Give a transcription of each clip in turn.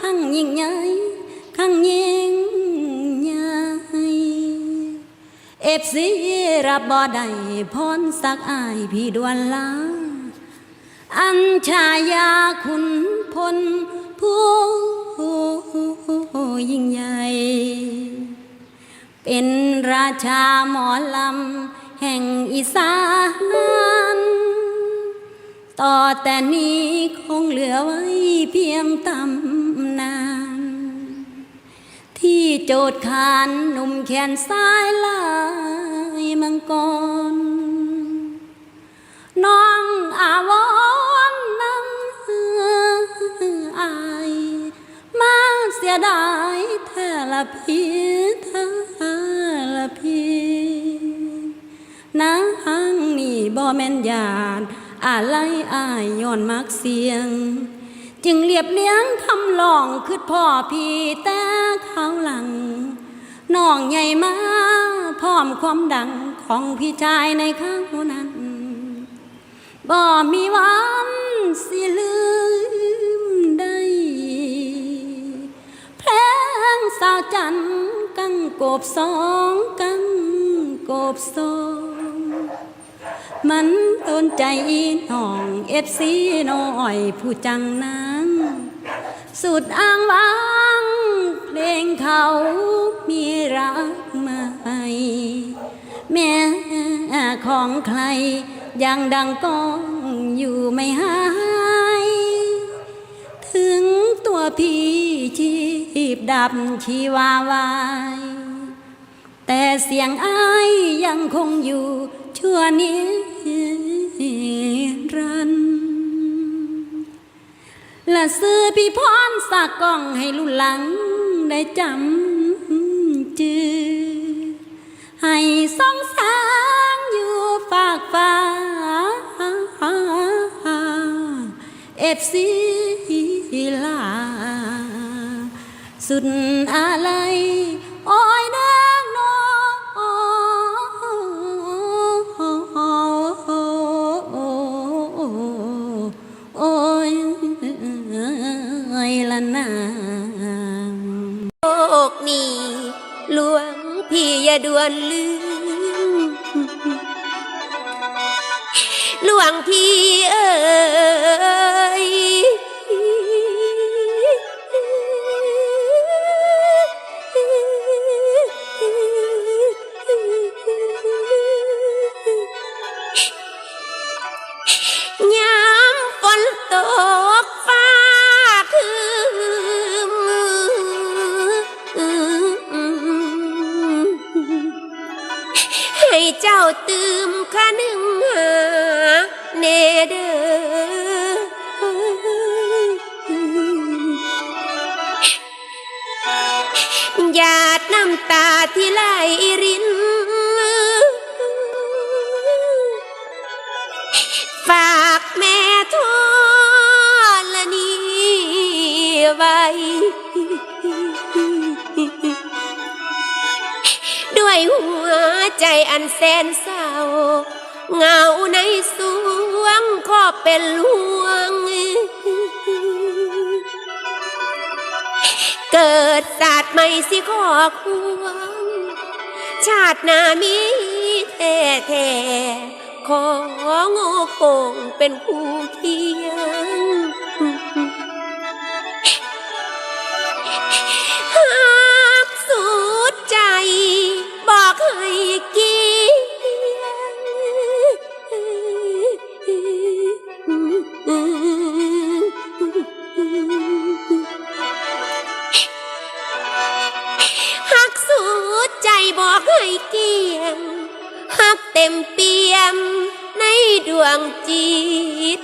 ขังยิ่งใหญ่ครั้งยิ่งใหญ่เอฟซีรับบ่ได้พรสักอายพี่ดวนลาอัญชายาคุณพลผู้ยิ่งใหญ่เป็นราชาหมอลำแห่งอีสาน ต่อแต่นี้คงเหลือไว้เพียงตำนาน ที่โจทย์ขานหนุ่มแขนซ้ายลายมังกร น้องอาวรณ์นำอาย มาเสียดายแทละพี่แท้ละพีนางนี่บ่แม่นญาติ อะไรอายย้อนมักเสียง จึงเรียบเลี้ยงคำลองคือพ่อพี่แต่เขาหลังน้องใหญ่มาพร้อมความดังของพี่ชายในข้างนั้นบ่มีวันสิลืมได้เพลงสาวจันกังกบสองกังกบสองมัน โดนใจอีน้องเอฟซีน้อยผู้จังนั้นสุดอ้างว้าง เพลงเขามีรักใหม่แม่ของใคร ยังดังก้องอยู่ไม่หาย ถึงตัวพี่ชีพดับชีวาวายแต่เสียงอ้ายยังคงอยู่ชั่วนิ รันและซื้อพี่พรสากกล้องให้รุ่นหลังได้จำจือให้ส่องแสงอยู่ฝากฟ้าเอฟซีลา สุดอะไร หลวงพี่อย่าด่วนลืม หลวงพี่เอ๋ยำตาที่ไหลรินฝากแม่ทอละนี้ไว้ด้วยหัวใจอันแสนเศร้าเงาในสวงขอเป็นลวง เกิดศาสตร์ไม่สิขอควงชาติหนามีแท้แท้ของโง่คงเป็นคู่เคียงหากสุดใจบอกให้เกี บอกให้เกียงหักเต็มเปี่ยมในดวงจิต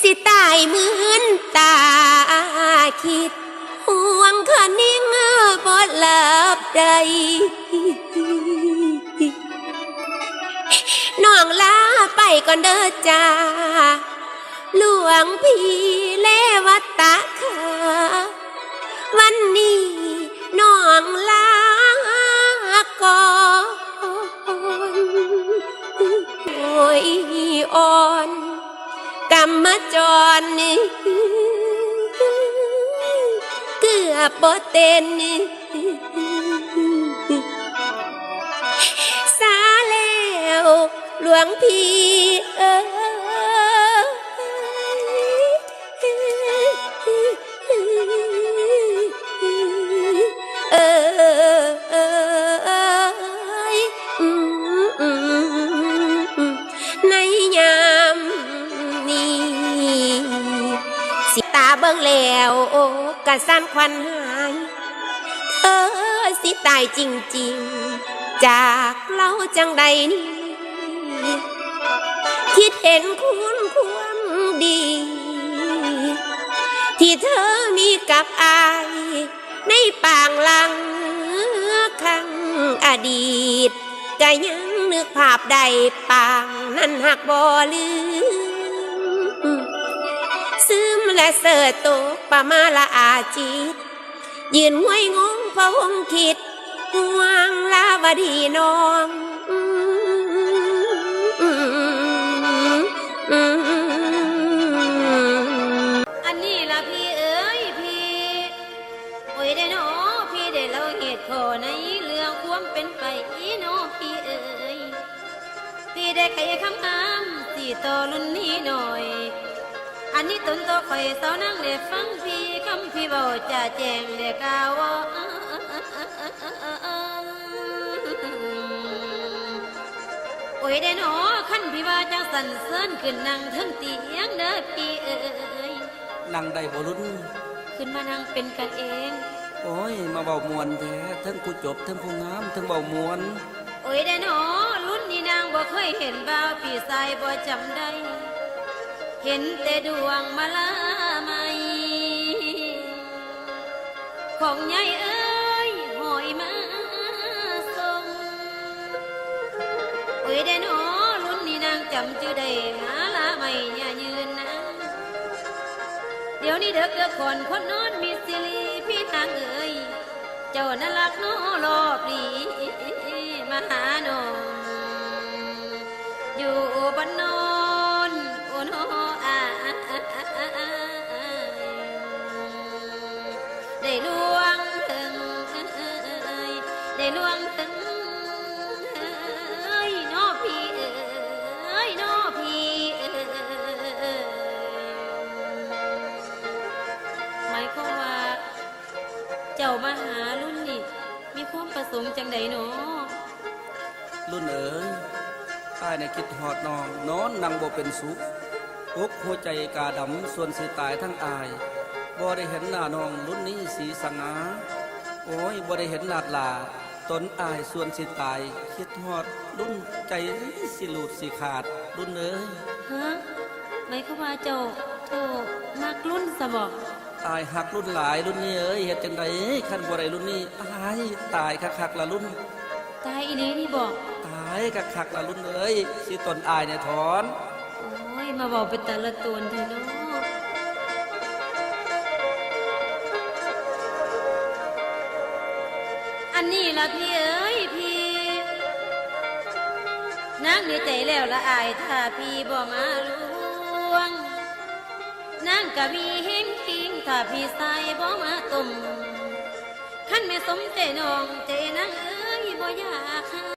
สิตายเหมือนตาคิด ห่วงคะนิ่งบ่หลับใดน้องลา ก่อนเด้อจ้า หลวงพี่เลวัตตะขาวันนี้น้องลาก่อนโอยอ่อนกรรมจรนี่เกือบบ่เต้นนี่สาแล้ว หลวงพี่เอ้ยเอ้ยในยามนี้สิตาเบิ่งแล้วโอ้กะสั้นควันหายเธอสิตายจริง ๆ จากเราจังใดนี้ คิดเห็นคุณความดี ที่เธอมีกับอาย ในปางลังครั้งอดีตก็ยังนึกภาพใดปางนั้นหักบ่ลืมซึมและเสิร์ตกประมาละอาจิต ยืนห้วยงงพะวงคิดห่วงลาวดีน้อง อันนี้ตนต่อคอยเสานั่งได้ฟังพี่คำพี่เบาจะแจ้งได้กล่าวว่าโอ้ยได้หนอขั้นพี่ว่าจังสันเซินขึ้นนั่งเทั้งเตียงเด้อพี่เอ๋ยนั่งได้บ่ลุ้นขึ้นมานั่งเป็นกันเอง โอ้ย มาเบามวนแท้ทั้งผู้จบทั้งผู้งามทั้งเบามวนโอ้ยได้หนอรุ่นนี้นางบ่เคยเห็นบ่าวพี่สายบ่จำได้ เห็นแต่ดวงมาลาไหมของใหญ่เอ้ยหอยมาส่งโอ้ยได้หนอรุ่นนี้นางจำชื่อได้หาลาไม่อย่ายืนนะ เดี๋ยวนี้เด็กเด็กคนคนนอนมีสิริพี่ทางเอ่ยเจ้าน่ารักโนรอบดีมาหาน้องอยู่ มประสงค์จังใดเนาะรุ่นเอ๋ยอ้ายในะคิดหอดน้องนอนนั่งบ่เป็นสุขอกหัวใจกาดำส่วนสิตายทั้งอายบ่ได้เห็นหน้าน้องรุ่นนี้สีสง่าโอ้ยบ่ได้เห็นลาดลาตนอายส่วนสิตาย คิดหอดรุ่นใจสิหลุดสิขาดรุ่นเอ๋ยฮะหมายความว่าเจ้าโทมักรุ่นสบอก ตายหักรุ่นหลายรุ่นนี้เอ้ยเฮ็ดจังไดคันบ่ได้รุ่นนี้ตายตายคักๆละรุ่น ตายอีหลีนี่บอกตายคักๆละรุ่นเอ้ยสิตนอายเนี่ยถอน โอ้ยมาบอกเป็นแต่ละตัวเถอะเนาะอันนี้ล่ะพี่เอ้ยพี่นางในใจแล้วละอายถ้าพี่บ่มาลวง นางกะมีเห็นคิงถ้าพี่ใส่บ่มาตุ่มขั้นไม่สมใจน้องใจนางเอ้ยบ่อยาก